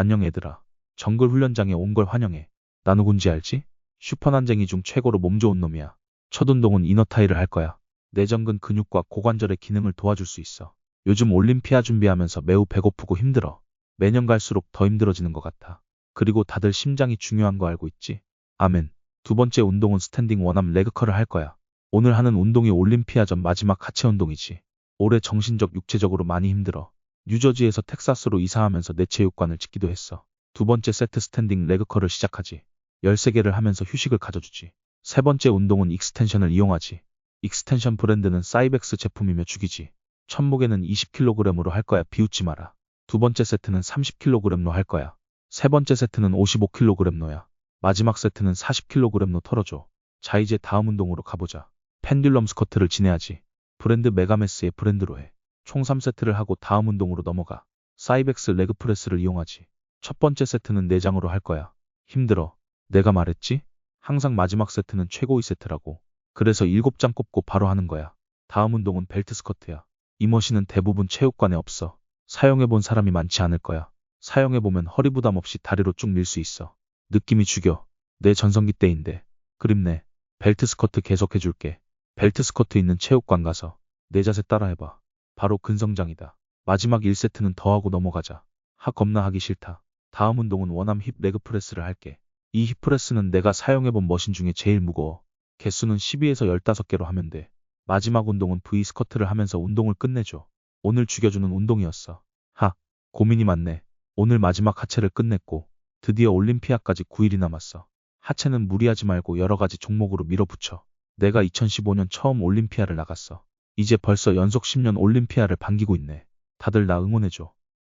안녕 얘들아. 정글 훈련장에 온 걸 환영해. 나 누군지 알지? 슈퍼난쟁이 중 최고로 몸 좋은 놈이야. 첫 운동은 이너타이를 할 거야. 내전근 근육과 고관절의 기능을 도와줄 수 있어. 요즘 올림피아 준비하면서 매우 배고프고 힘들어. 매년 갈수록 더 힘들어지는 것 같아. 그리고 다들 심장이 중요한 거 알고 있지? 아멘. 두 번째 운동은 스탠딩 원암 레그컬을 할 거야. 오늘 하는 운동이 올림피아 전 마지막 하체 운동이지. 올해 정신적 육체적으로 많이 힘들어. 뉴저지에서 텍사스로 이사하면서 내 체육관을 짓기도 했어. 두 번째 세트 스탠딩 레그컬을 시작하지. 13개를 하면서 휴식을 가져주지. 세 번째 운동은 익스텐션을 이용하지. 익스텐션 브랜드는 사이벡스 제품이며 죽이지. 첫 무게는 20kg으로 할 거야 비웃지 마라. 두 번째 세트는 30kg로 할 거야. 세 번째 세트는 55kg로야. 마지막 세트는 40kg로 털어줘. 자 이제 다음 운동으로 가보자. 펜듈럼 스쿼트를 지내야지. 브랜드 메가메스의 브랜드로 해. 총 3세트를 하고 다음 운동으로 넘어가. 사이벡스 레그 프레스를 이용하지. 첫 번째 세트는 4장으로 할 거야. 힘들어. 내가 말했지? 항상 마지막 세트는 최고의 세트라고. 그래서 7장 꼽고 바로 하는 거야. 다음 운동은 벨트 스쿼트야. 이 머신은 대부분 체육관에 없어. 사용해본 사람이 많지 않을 거야. 사용해보면 허리 부담 없이 다리로 쭉 밀 수 있어. 느낌이 죽여. 내 전성기 때인데. 그립네. 벨트 스쿼트 계속해줄게. 벨트 스쿼트 있는 체육관 가서 내 자세 따라해봐. 바로 근성장이다. 마지막 1세트는 더 하고 넘어가자. 하 겁나 하기 싫다. 다음 운동은 원암 힙 레그 프레스를 할게. 이 힙 프레스는 내가 사용해본 머신 중에 제일 무거워. 개수는 12에서 15개로 하면 돼. 마지막 운동은 V 스쿼트를 하면서 운동을 끝내줘. 오늘 죽여주는 운동이었어. 하, 고민이 많네. 오늘 마지막 하체를 끝냈고 드디어 올림피아까지 9일이 남았어. 하체는 무리하지 말고 여러 가지 종목으로 밀어붙여. 내가 2015년 처음 올림피아를 나갔어. 이제 벌써 연속 10년 올림피아를 반기고 있네. 다들 나 응원해줘.